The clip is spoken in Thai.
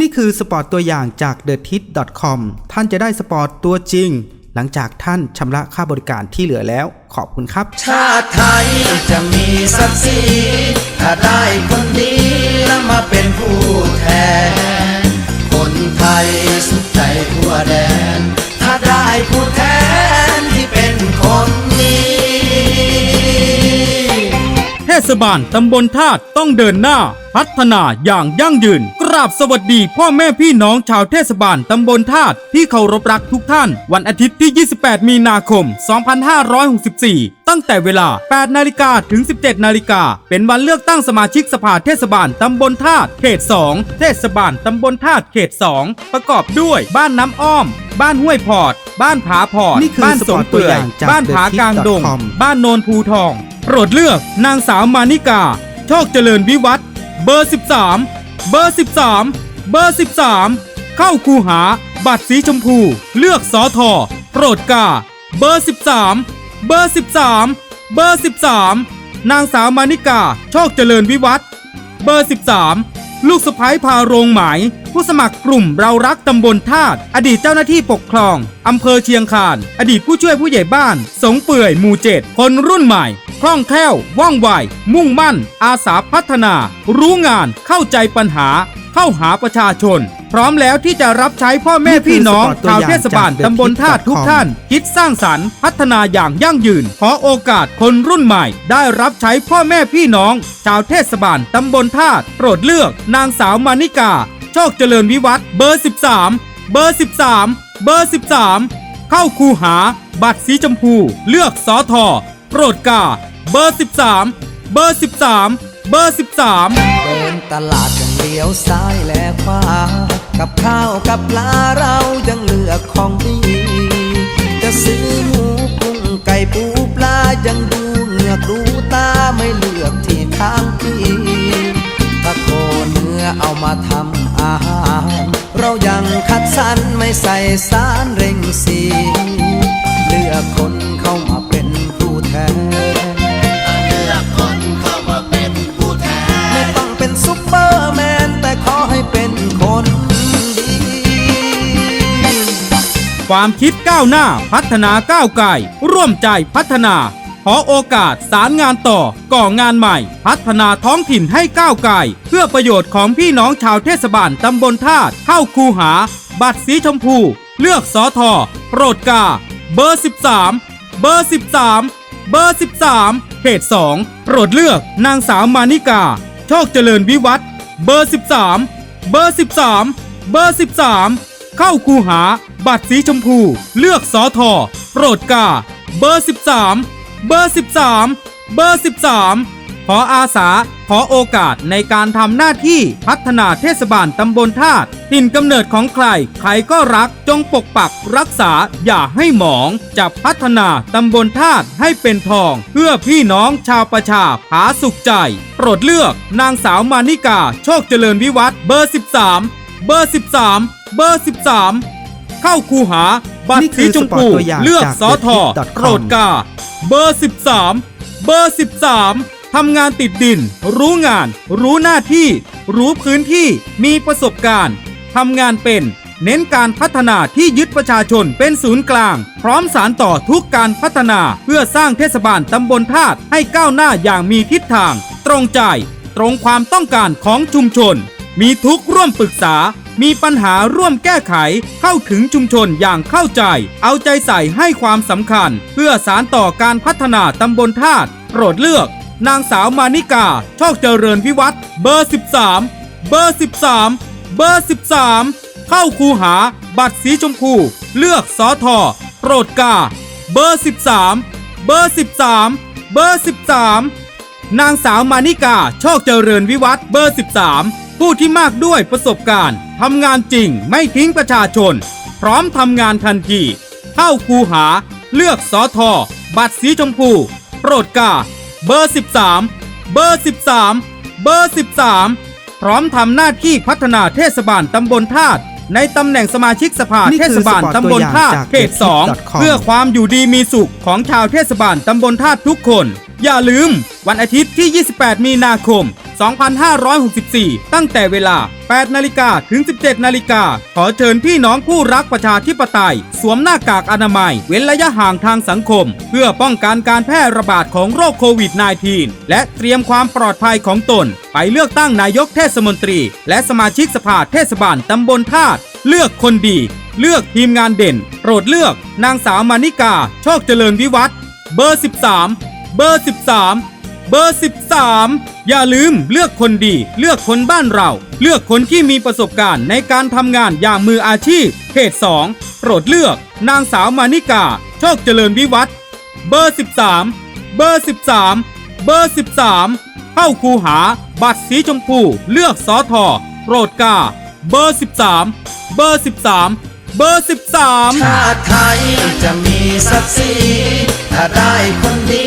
นี่คือสปอร์ตตัวอย่างจาก t h e t i t c o m ท่านจะได้สปอร์ตตัวจริง หลังจากท่านชำระค่าบริการที่เหลือแล้ว ขอบคุณครับ ชาติไทยจะมีศักดิ์ศรีถ้าได้คนดีแล้วมาเป็นผู้แทน คนไทยสุขใจทั่วแดน ถ้าได้ผู้แทนที่เป็นคนดีเทศบาลตำบลธาตุต้องเดินหน้า พัฒนาอย่างยั่งยืนก ราบสวัสดีพ่อแม่พี่น้องชาวเทศบาลตำบลธาตุที่เคารพรักทุกท่าน วันอาทิตย์ที่ 28 มีนาคม 2564 ตั้งแต่เวลา 8 นาฬิกาถึง 17 นาฬิกา เป็นวันเลือกตั้งสมาชิกสภาเทศบาลตำบลธาตุเขต 2 เทศบาลตำบลธาตุเขต 2 ประกอบด้วยบ้านน้ำอ้อม บ้านห้วยพอด บ้านผาพอดนี่คือบ้านสงเปื่อยสปอร์ตตัวอย่างจากบ้านผากลางดง TheTip.com บ้านโนนภูทอง โปรดเลือกนางสาวมานิกา โชคเจริญวิวัฒน์เบอร์ 13 เบอร์ 13 เบอร์ 13 เข้าคูหา บัตรสีชมพู เลือกสอทอโปรดกา เบอร์ 13 เบอร์ 13 เบอร์ 13 นางสาวมานิกา โชคเจริญวิวัฒน์เบอร์ 13 ลูกสะพ้ายพาโรงหมาย ผู้สมัครกลุ่มเรารักตำบลธาตุอดีตเจ้าหน้าที่ปกครอง อำเภอเชียงคาน อดีตผู้ช่วยผู้ใหญ่บ้าน สงเปื่อยหมู่เจ็ดคนรุ่นใหม่ ล่องแคล่ว ว่องไว มุ่งมั่น อาสาพัฒนา รู้งาน เข้าใจปัญหา เข้าหาประชาชน พร้อมแล้วที่จะรับใช้พ่อแม่พี่น้องนี่คือสปอร์ตตัวชาวอย่างเทศบาลจากตำบลธาตุทุก TheTip.com ท่าน คิดสร้างสรรค์พัฒนาอย่างยั่งยืน ขอโอกาสคนรุ่นใหม่ ได้รับใช้พ่อแม่พี่น้อง ชาวเทศบาลตำบลธาตุโปรดเลือก นางสาวมานิกา โชคเจริญวิวัฒน์เบอร์ 13 เบอร์ 13 เบอร์ 13 เข้าคูหา บัตรสีชมพู เลือกสอทอโปรดกา เบอร์ 13 เบอร์ 13 เบอร์ 13 เดินตลาดยังเลี้ยวซ้ายและขวา กับข้าวกับปลาเรายังเลือกของดี จะซื้อหมูกุ้งไก่ปูปลายังดูเหงือกดูตาไม่เลือกที่ข้างพี่ถ้าโคเนื้อเอามาทำอาหาร เรายังคัดสรรไม่ใส่สารเร่งสี ความคิดก้าวหน้าพัฒนาก้าวไกลร่วมใจพัฒนา ขอโอกาสสารงานต่อก่องานใหม่ พัฒนาท้องถิ่นให้ก้าวไกลเพื่อประโยชน์ของพี่น้องชาวเทศบาลตำบลธาตุเข้าคูหา บัตรสีชมพู เลือกสอทอโปรดกา เบอร์ 13 เบอร์ 13 เบอร์ 13เขต2โปรดเลือกนางสาวมานิกา โชคเจริญวิวัฒน์เบอร์ 13 เบอร์ 13 เบอร์ 13 เข้าคูหา บัตรสีชมพู เลือกสอทอโปรดกา เบอร์ 13 เบอร์ 13 เบอร์ 13 ขออาสา ขอโอกาสในการทำหน้าที่พัฒนาเทศบาลตำบลธาตุถิ่นกำเนิดของใคร ใครก็รักจงปกปักรักษาอย่าให้หมอง จะพัฒนาตำบลธาตุให้เป็นทอง เพื่อพี่น้องชาวประชาผาสุขใจ โปรดเลือกนางสาวมานิกา โชคเจริญวิวัฒน์เบอร์ 13 เบอร์ 13 เบอร์ 13 เข้าคูหา บัตนี่รคืสีอชมพูสปอร์ตตัวอย่างเลือกจากสอทอ TheTip.com โปรดกา เบอร์ 13 เบอร์ 13 ทำงานติดดิน รู้งาน รู้หน้าที่ รู้พื้นที่มีประสบการณ์ทำงานเป็นเน้นการพัฒนาที่ยึดประชาชนเป็นศูนย์กลาง พร้อมสารต่อทุกการพัฒนาเพื่อสร้างเทศบาลตำบลธาตุให้ก้าวหน้าอย่างมีทิศทาง ตรงใจ ตรงความต้องการของชุมชน มีทุกข์ร่วมปรึกษา มีปัญหาร่วมแก้ไข เข้าถึงชุมชนอย่างเข้าใจ เอาใจใส่ให้ความสำคัญ เพื่อสารต่อการพัฒนาตำบลธาตุโปรดเลือก นางสาวมานิกาโชคเจริญวิวัฒน์เบอร์ 13 เบอร์ 13 เบอร์ 13 เข้าคูหา บัตรสีชมพู เลือกสอทอโปรดกา เบอร์ 13 เบอร์ 13 เบอร์ 13 นางสาวมานิกาโชคเจริญวิวัฒน์เบอร์ 13 ผู้ที่มากด้วยประสบการณ์ทำงานจริงไม่ทิ้งประชาชน พร้อมทำงานทันที เข้าคูหา เลือกสอทอบัตรสีชมพู โปรดกา เบอร์ 13 เบอร์ 13 เบอร์ 13 พร้อมทำหน้าที่พัฒนาเทศบาลตำบลธาตุในตำแหน่งสมาชิกสภานี่เทคือศบาลตำบลธาตุสปอร์ตตัวอย่างจากเขต TheTip.com 2เพื่อความอยู่ดีมีสุขของชาวเทศบาลตำบลธาตุทุกคน อย่าลืม วันอาทิตย์ที่ 28 มีนาคม 2564 ตั้งแต่เวลา 8 นาฬิกาถึง 17 นาฬิกา ขอเชิญพี่น้องผู้รักประชาธิปไตย สวมหน้ากากอนามัย เว้นระยะห่างทางสังคม เพื่อป้องกันการแพร่ระบาดของโรคโควิด -19 และเตรียมความปลอดภัยของตน ไปเลือกตั้งนายกเทศมนตรี และสมาชิกสภาเทศบาลตำบลธาตุเลือกคนดี เลือกทีมงานเด่น โปรดเลือก นางสาวมานิกา โชคเจริญวิวัฒน์เบอร์ 13 เบอร์ 13 เบอร์ 13 อย่าลืมเลือกคนดี เลือกคนบ้านเรา เลือกคนที่มีประสบการณ์ในการทำงานอย่างมืออาชีพเขต2โปรดเลือก นางสาวมานิกา โชคเจริญวิวัฒน์เบอร์ 13 เบอร์ 13 เบอร์ 13 เข้าคูหา บัตรสีชมพู เลือกสอทอโปรดกา เบอร์ 13 เบอร์ 13 เบอร์ 13 ชาติไทยจะมีศักดิ์ศรีถ้าได้คนดี